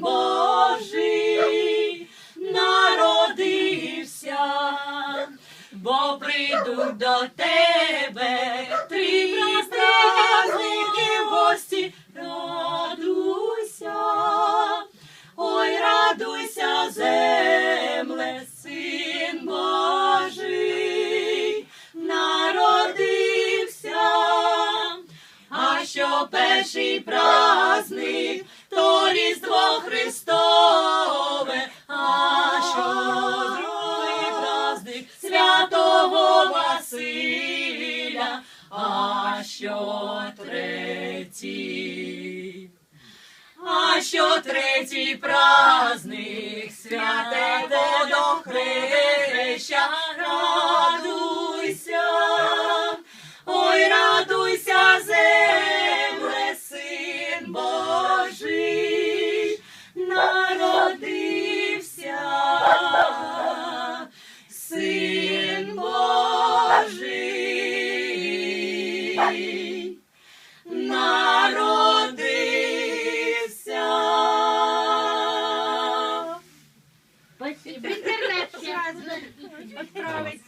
Божий, народився, бо прийдуть до тебе три праздники гості, радуйся, ой, радуйся, земле, син Божий, народився. А що перший праздник, а що третій. А що третій праздник, святе водохреща, радуйся, відправить.